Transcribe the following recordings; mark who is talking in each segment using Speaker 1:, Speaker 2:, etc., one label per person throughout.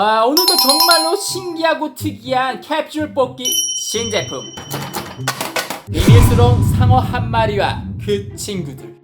Speaker 1: 아, 오늘도 정말로 신기하고 특이한 캡슐 뽑기 신제품. 비밀스러운 상어 한 마리와 그 친구들.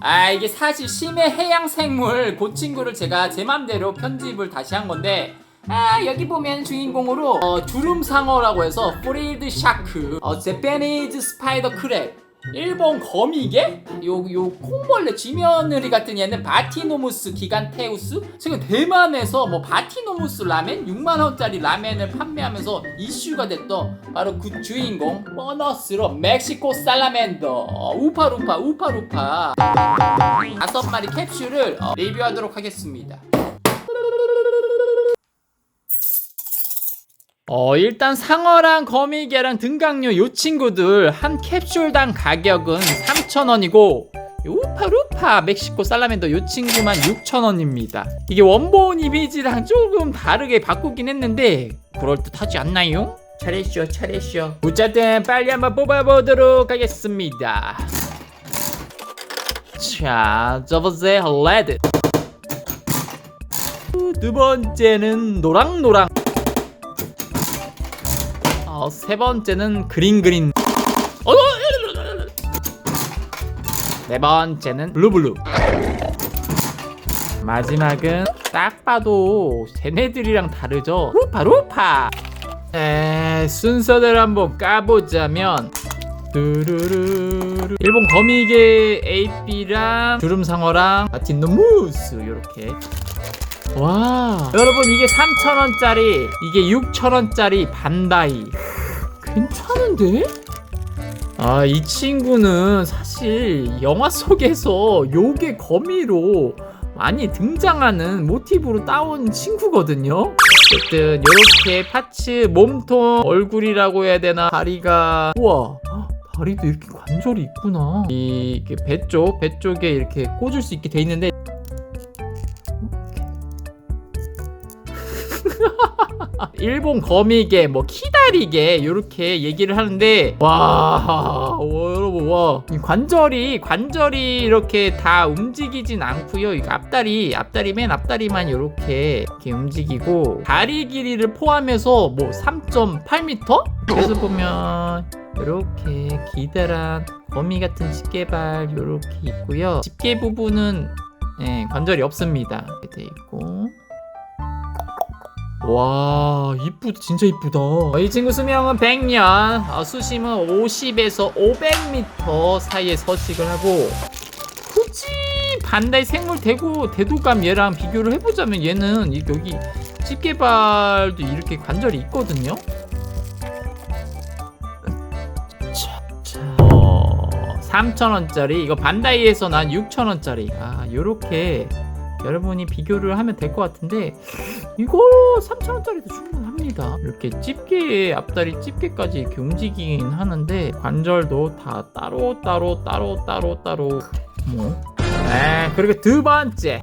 Speaker 1: 아 이게 사실 심해 해양 생물 그 친구를 제가 제 맘대로 편집을 다시 한 건데 아 여기 보면 주인공으로 어, 주름 상어라고 해서 프리드 샤크 어, 제페니즈 스파이더 크랩 일본 거미개? 요, 요 콩벌레 쥐며느리 같은 얘는 바티노무스 기간테우스? 지금 대만에서 뭐 바티노무스 라멘? 6만원짜리 라멘을 판매하면서 이슈가 됐던 바로 그 주인공 보너스로 멕시코 살라멘더 어, 우파루파 우파루파 다섯 마리 캡슐을 어, 리뷰하도록 하겠습니다 어 일단 상어랑 거미개랑 등강류 요 친구들 한 캡슐당 가격은 3,000원이고 우파루파 멕시코 살라멘더 요 친구만 6,000원입니다. 이게 원본 이미지랑 조금 다르게 바꾸긴 했는데 그럴듯하지 않나요? 잘했쇼 잘했쇼 어쨌든 빨리 한번 뽑아보도록 하겠습니다. 자 저번째 레드. 두 번째는 노랑노랑 어, 세 번째는 그린 그린. 어, 네 번째는 블루블루. 마지막은 딱 봐도 쟤네들이랑 다르죠. 루파 루파. 에 순서대로 한번 까보자면 뚜루루루 일본 거미개 AP랑 주름상어랑 아틴노무스 요렇게 와. 여러분 이게 3,000원짜리 이게 6,000원짜리 반다이. 괜찮은데? 아 이 친구는 사실 영화 속에서 요게 거미로 많이 등장하는 모티브로 따온 친구거든요. 어쨌든 이렇게 파츠 몸통 얼굴이라고 해야 되나 다리가. 우와. 헉, 다리도 이렇게 관절이 있구나. 이게 배 쪽, 배 쪽에 이렇게 꽂을 수 있게 돼 있는데 일본 거미개 뭐 키다리개 이렇게 얘기를 하는데 와, 와 여러분 와이 관절이 관절이 이렇게 다 움직이진 않고요. 이 앞다리 앞다리 맨 앞다리만 이렇게 이렇게 움직이고 다리 길이를 포함해서 뭐 3.8m 그래서 보면 이렇게 기다란 거미 같은 집게발 이렇게 있고요. 집게 부분은 예, 관절이 없습니다. 이렇게 돼 있고 와 이쁘다 진짜 이쁘다. 이 친구 수명은 100년. 어, 수심은 50에서 500m 사이에 서식을 하고. 굳이 반다이 생물 대고 대도감 얘랑 비교를 해보자면 얘는 이- 여기 집게발도 이렇게 관절이 있거든요? 자, 자. 어, 3,000원짜리. 이거 반다이에서 난 6,000원짜리. 아 요렇게 여러분이 비교를 하면 될 것 같은데 이거 3,000원짜리도 충분합니다. 이렇게 집게 앞다리 집게까지 이렇게 움직이긴 하는데 관절도 다 따로 따로 따로 따로 따로 뭐. 네, 그리고 두 번째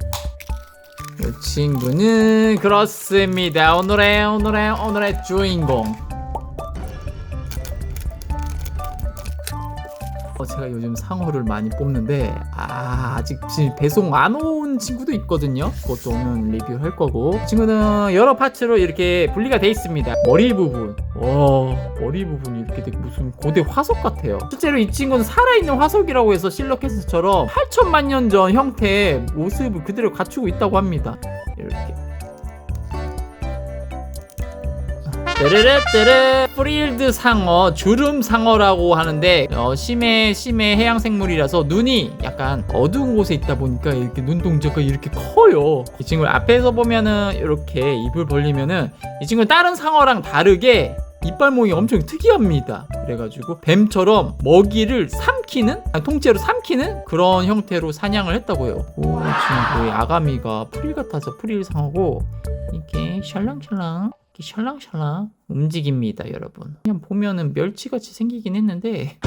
Speaker 1: 이 친구는 그렇습니다. 오늘의 오늘의 오늘의 주인공. 요즘 상어를 많이 뽑는데 아, 아직 지금 배송 안 온 친구도 있거든요. 그것도 오늘 리뷰할 거고 친구는 여러 파츠로 이렇게 분리가 돼 있습니다. 머리 부분, 와 머리 부분이 이렇게 되게 무슨 고대 화석 같아요. 실제로 이 친구는 살아있는 화석이라고 해서 실러캐스처럼 8천만 년 전 형태의 모습을 그대로 갖추고 있다고 합니다. 이렇게. 떼르르떼르 프릴드 상어 주름 상어라고 하는데 어, 심해 심해 해양 생물이라서 눈이 약간 어두운 곳에 있다 보니까 이렇게 눈동자가 이렇게 커요. 이 친구를 앞에서 보면은 이렇게 입을 벌리면은 이 친구는 다른 상어랑 다르게 이빨 모양이 엄청 특이합니다. 그래가지고 뱀처럼 먹이를 삼키는 아니, 통째로 삼키는 그런 형태로 사냥을 했다고요. 오 친구의 아가미가 프릴 같아서 프릴 상어고 이렇게 샬랑샬랑 샬랑샬랑 움직입니다, 여러분. 그냥 보면은 멸치같이 생기긴 했는데.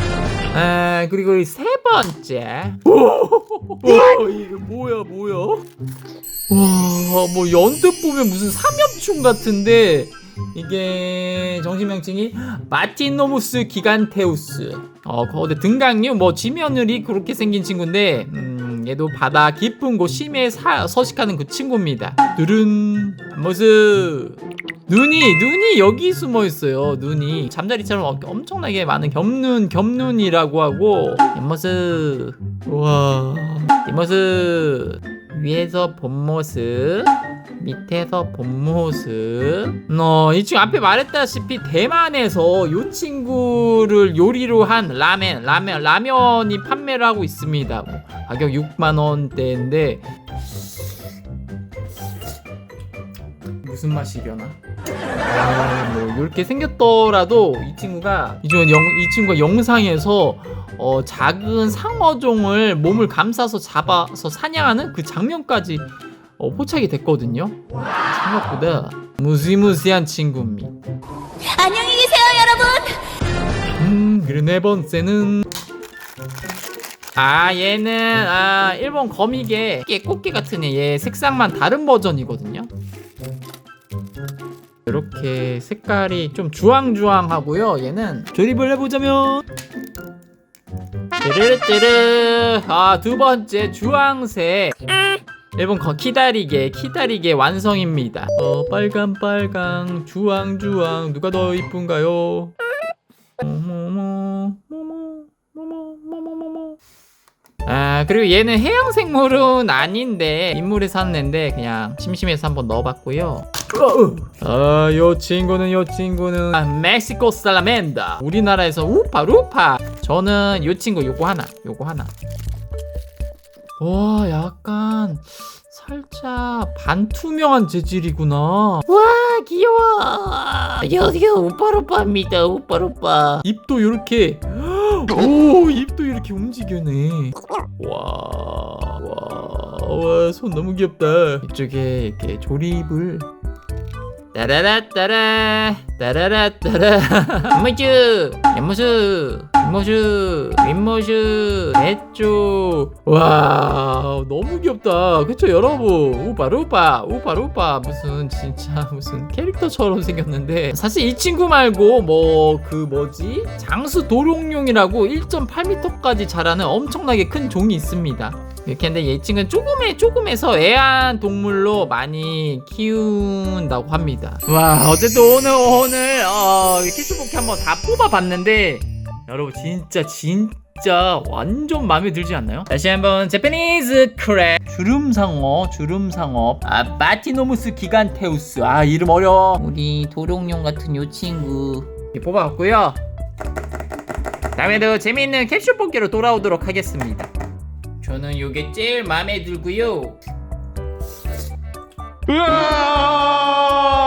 Speaker 1: 아, 그리고 이 세 번째. 오, 이게 뭐야, 뭐야? 와, 뭐 연뜻 보면 무슨 삼엽충 같은데 이게 정식 명칭이 마티노무스 기간테우스. 어, 거기 등강류 뭐 지면을이 그렇게 생긴 친구인데 음, 얘도 바다 깊은 곳 심해에 사- 서식하는 그 친구입니다. 누른 모습. 눈이 눈이 여기 숨어 있어요. 눈이 잠자리처럼 어- 엄청나게 많은 겹눈 겹눈이라고 하고 뒷모습. 우와 뒷모습 위에서 본 모습 밑에서 본 모습 어, 이 친구 앞에 말했다시피 대만에서 요 친구를 요리로 한 라멘 라멘 라면이 판매를 하고 있습니다 뭐, 가격 6만 원대인데 무슨 맛이려나? 아, 뭐 이렇게 생겼더라도 이 친구가 이 친구가, 영, 이 친구가 영상에서 어, 작은 상어종을 몸을 감싸서 잡아서 사냥하는 그 장면까지 어, 포착이 됐거든요. 생각보다 무시무시한 친구입니다.
Speaker 2: 안녕히 계세요, 여러분.
Speaker 1: 음, 그리고 네 번째는 아 얘는 아 일본 거미개 꽃게, 꽃게 같은 애, 얘 색상만 다른 버전이거든요. 이렇게 색깔이 좀 주황주황하고요. 얘는 조립을 해보자면 뚜르르뚜르 아두 번째 주황색 일본 거 키다리개 키다리개 완성입니다. 어 빨강 빨강 주황 주황 누가 더 이쁜가요? 모모모 모모 모모 모모모모 아 그리고 얘는 해양 생물은 아닌데 인물에 애인데 그냥 심심해서 한번 넣어봤고요. 아요 친구는 요 친구는 아, 멕시코 살라멘다. 우리나라에서 우파 루파. 저는 요 친구 요거 하나 요거 하나. 와 약간 살짝 반투명한 재질이구나. 와 귀여워.
Speaker 2: 여기가 우빠루빠입니다, 우빠루빠.
Speaker 1: 입도 이렇게 오 입도 이렇게 움직이네. 와와와손 너무 귀엽다. 이쪽에 이렇게 조립을. 따라라 따라. 따라라 따라. 뒷모슈 옆모슈 뒷모슈 윗모슈 내쪽 와 너무 귀엽다. 그쵸 여러분? 우빠 루빠 우빠 루빠 무슨 진짜 무슨 캐릭터처럼 생겼는데. 사실 이 친구 말고 뭐 그 뭐지? 장수 도롱뇽이라고 1.8m까지 자라는 엄청나게 큰 종이 있습니다. 이렇게 했는데 이 친구는 조금의 조금에서 애완 동물로 많이 키운다고 합니다. 와 어쨌든 오늘 오늘 어 키스부키 한번 다 뽑아봤는데 여러분 진짜 진짜 완전 마음에 들지 않나요? 다시 한번 제페니즈 크랩 주름상어 주름상어 아 마티노무스 기간테우스 아 이름 어려워
Speaker 2: 우리 도롱뇽 같은 요 친구.
Speaker 1: 이렇게 뽑아봤고요. 다음에도 재미있는 캡슐 뽑기로 돌아오도록 하겠습니다. 저는 요게 제일 마음에 들고요. 우와!